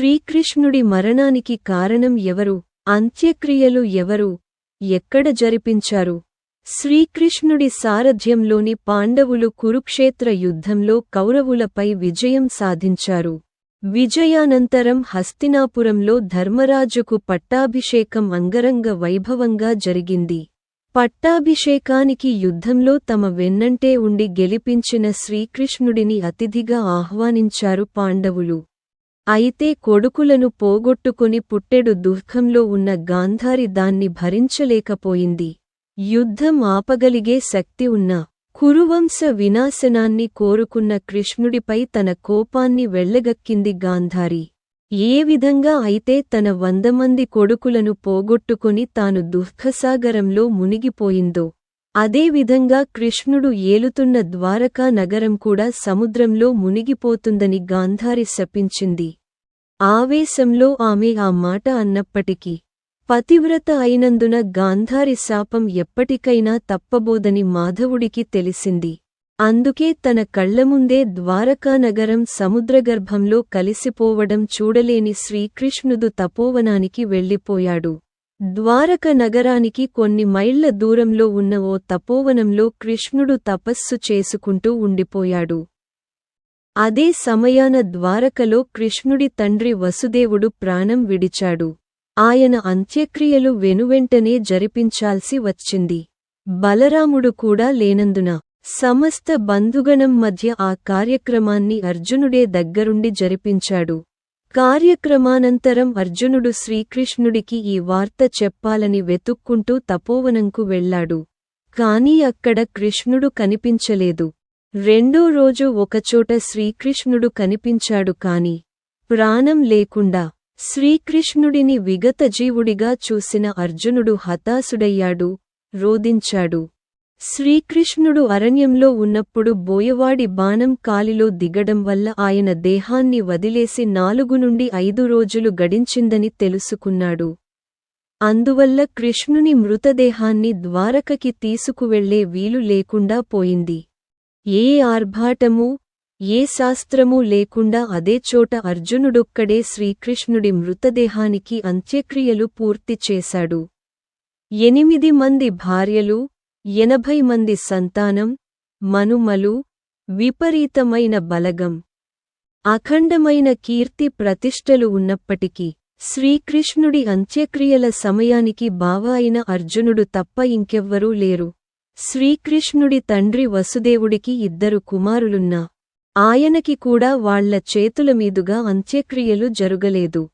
శ్రీకృష్ణుడి మరణానికి కారణం ఎవరు? అంత్యక్రియలు ఎవరు? ఎక్కడ జరిపించారు? శ్రీకృష్ణుడి సారథ్యంలోని పాండవులు కురుక్షేత్ర యుద్ధంలో కౌరవులపై విజయం సాధించారు. విజయానంతరం హస్తినాపురంలో ధర్మరాజుకు పట్టాభిషేకం అంగరంగ వైభవంగా జరిగింది. పట్టాభిషేకానికి యుద్ధంలో తమ వెన్నంటే ఉండి గెలిపించిన శ్రీకృష్ణుడిని అతిథిగా ఆహ్వానించారు పాండవులు. అయితే కొడుకులను పోగొట్టుకుని పుట్టెడు దుఃఖంలో ఉన్న గాంధారి దాన్ని భరించలేకపోయింది. యుద్ధం ఆపగలిగే శక్తి ఉన్న కురువంశ వినాశనాన్ని కోరుకున్న కృష్ణుడిపై తన కోపాన్ని వెళ్ళగక్కింది గాంధారి. ఏ విధంగా అయితే తన వందమంది కొడుకులను పోగొట్టుకుని తాను దుఃఖసాగరంలో మునిగిపోయిందో అదేవిధంగా కృష్ణుడు ఏలుతున్న ద్వారకా నగరం కూడా సముద్రంలో మునిగిపోతుందని గాంధారి శపించింది. ఆవేశంలో ఆమె ఆ మాట అన్నప్పటికీ పతివ్రత అయినందున గాంధారి శాపం ఎప్పటికైనా తప్పబోదని మాధవుడికి తెలిసింది. అందుకే తన కళ్ళముందే ద్వారకానగరం సముద్రగర్భంలో కలిసిపోవడం చూడలేని శ్రీకృష్ణుడు తపోవనానికి వెళ్ళిపోయాడు. ద్వారక నగరానికి కొన్ని మైళ్ళ దూరంలో ఉన్న ఓ తపోవనంలో కృష్ణుడు తపస్సు చేసుకుంటూ ఉండిపోయాడు. అదే సమయాన ద్వారకలో కృష్ణుడి తండ్రి వసుదేవుడు ప్రాణం విడిచాడు. ఆయన అంత్యక్రియలు వెనువెంటనే జరిపించాల్సి వచ్చింది. బలరాముడు కూడా లేనందున సమస్త బంధుగణం మధ్య ఆ కార్యక్రమాన్ని అర్జునుడే దగ్గరుండి జరిపించాడు. కార్యక్రమానంతరం అర్జునుడు శ్రీకృష్ణుడికి ఈ వార్త చెప్పాలని వెతుక్కుంటూ తపోవనంకు వెళ్ళాడు కాని అక్కడ కృష్ణుడు కనిపించలేదు. రెండో రోజు ఒకచోట శ్రీకృష్ణుడు కనిపించాడు కాని ప్రాణం లేకుండా శ్రీకృష్ణుడిని విగతజీవుడిగా చూసిన అర్జునుడు హతాశుడయ్యాడు రోదించాడు శ్రీకృష్ణుడు అరణ్యంలో ఉన్నప్పుడు బోయవాడి బాణం కాలిలో దిగడం వల్ల ఆయన దేహాన్ని వదిలేసి నాలుగు నుండి ఐదు రోజులు గడించిందని తెలుసుకున్నాడు. అందువల్ల కృష్ణుని మృతదేహాన్ని ద్వారకకి తీసుకువెళ్ళే వీలు లేకుండా పోయింది. ఏ ఆర్భాటమూ ఏ శాస్త్రమూ లేకుండా అదే చోట అర్జునుడొక్కడే శ్రీకృష్ణుడి మృతదేహానికి అంత్యక్రియలు పూర్తి చేశాడు. ఎనిమిది మంది భార్యలు ఎనభై మంది సంతానం మనుమలు విపరీతమైన బలగం అఖండమైన కీర్తి ప్రతిష్టలు ఉన్నప్పటికీ శ్రీకృష్ణుడి అంత్యక్రియల సమయానికి బావ అయిన అర్జునుడు తప్ప ఇంకెవ్వరూ లేరు. శ్రీకృష్ణుడి తండ్రి వసుదేవుడికి ఇద్దరు కుమారులున్నా ఆయనకి కూడా వాళ్ళ చేతుల మీదుగా అంత్యక్రియలు జరుగలేదు.